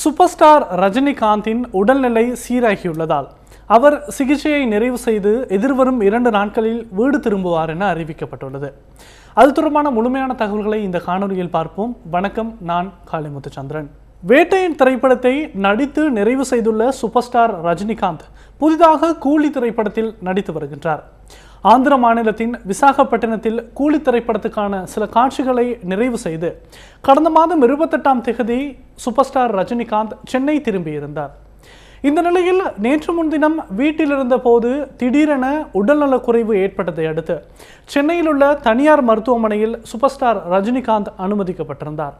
Super star ரஜினிகாந்தின் உடல்நிலை சீராகியுள்ளதால் அவர் சிகிச்சையை நிறைவு செய்து எதிர்வரும் இரண்டு நாட்களில் வீடு திரும்புவார் என அறிவிக்கப்பட்டுள்ளது. அது தொடர்பான முழுமையான தகவல்களை இந்த காணொலியில் பார்ப்போம். வணக்கம் நான் காளிமுத்துச்சந்திரன். வேட்டையின் திரைப்படத்தை நடித்து நிறைவு செய்துள்ள சூப்பர் ஸ்டார் ரஜினிகாந்த் புதிதாக கூலி திரைப்படத்தில் நடித்து வருகின்றார். ஆந்திர மாநிலத்தின் விசாகப்பட்டினத்தில் கூலி திரைப்படத்துக்கான சில காட்சிகளை நிறைவு செய்து கடந்த மாதம் இருபத்தெட்டாம் தேதி சூப்பர் ஸ்டார் ரஜினிகாந்த் சென்னை திரும்பியிருந்தார். இந்த நிலையில் நேற்று முன்தினம் வீட்டில் இருந்தபோது திடீரென உடல்நலக்குறைவு ஏற்பட்டதை அடுத்து சென்னையில் உள்ள தனியார் மருத்துவமனையில் சூப்பர் ஸ்டார் ரஜினிகாந்த் அனுமதிக்கப்பட்டிருந்தார்.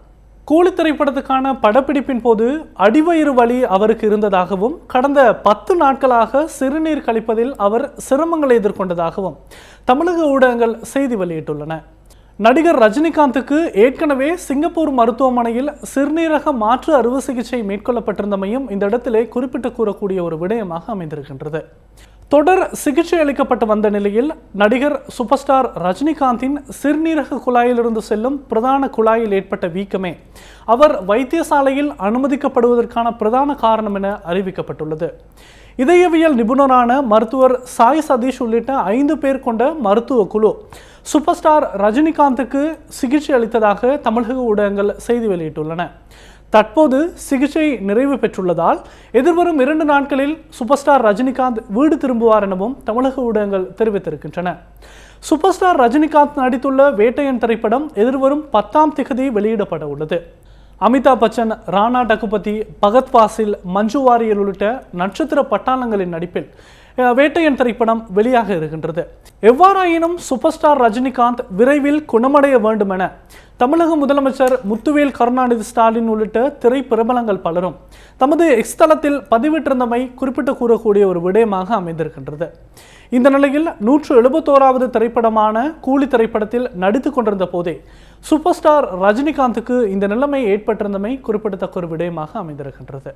கூலி திரைப்படத்துக்கான படப்பிடிப்பின் போது அடிவயிறு வலி அவருக்கு இருந்ததாகவும் கடந்த பத்து நாட்களாக சிறுநீர் கழிப்பதில் அவர் சிரமங்களை எதிர்கொண்டதாகவும் தமிழக ஊடகங்கள் செய்தி வெளியிட்டுள்ளன. நடிகர் ரஜினிகாந்துக்கு ஏற்கனவே சிங்கப்பூர் மருத்துவமனையில் சிறுநீரக மாற்று அறுவை சிகிச்சை மேற்கொள்ளப்பட்டிருந்தமையும் இந்த இடத்திலே குறிப்பிட்டு கூறக்கூடிய ஒரு விடயமாக அமைந்திருக்கின்றது. தொடர் சிகிச்சை அளிக்கப்பட்டு வந்த நிலையில் நடிகர் சூப்பர் ஸ்டார் ரஜினிகாந்தின் சிறுநீரக குழாயிலிருந்து செல்லும் பிரதான குழாயில் ஏற்பட்ட வீக்கமே அவர் வைத்தியசாலையில் அனுமதிக்கப்படுவதற்கான பிரதான காரணம் என அறிவிக்கப்பட்டுள்ளது. இதயவியல் நிபுணரான மருத்துவர் சாய் சதீஷ் உள்ளிட்ட ஐந்து பேர் கொண்ட மருத்துவ குழு சூப்பர் ஸ்டார் ரஜினிகாந்துக்கு சிகிச்சை அளித்ததாக தமிழக ஊடகங்கள் செய்தி வெளியிட்டுள்ளன. தற்போது சிகிச்சை நிறைவு பெற்றுள்ளதால் எதிர்வரும் இரண்டு நாட்களில் சூப்பர் ஸ்டார் ரஜினிகாந்த் வீடு திரும்புவார் எனவும் தமிழக ஊடகங்கள் தெரிவித்திருக்கின்றன. சூப்பர் ஸ்டார் ரஜினிகாந்த் நடித்துள்ள வேட்டையன் திரைப்படம் எதிர்வரும் பத்தாம் திகதி வெளியிடப்பட உள்ளது. அமிதாப் பச்சன் ராணா டகுபதி பகத் வாசில் மஞ்சு வாரியர் உள்ளிட்ட நட்சத்திர பட்டாளங்களின் நடிப்பில் வேட்டையன் திரைப்படம் வெளியாக இருக்கின்றது. எவ்வாறாயினும் சூப்பர் ஸ்டார் ரஜினிகாந்த் விரைவில் குணமடைய வேண்டும் என தமிழக முதலமைச்சர் முத்துவேல் கருணாநிதி ஸ்டாலின் உள்ளிட்ட திரைப்பிரபலங்கள் பலரும் தமது எக்ஸ் தளத்தில் பதிவிட்டிருந்தமை குறிப்பிட்டு கூறக்கூடிய ஒரு விடயமாக அமைந்திருக்கின்றது. இந்த நிலையில் நூற்று எழுபத்தோராவது திரைப்படமான கூலி திரைப்படத்தில் நடித்து கொண்டிருந்த போதே சூப்பர் ஸ்டார் ரஜினிகாந்துக்கு இந்த நிலைமை ஏற்பட்டிருந்தமை குறிப்பிடத்தக்க ஒரு விடயமாக அமைந்திருக்கின்றது.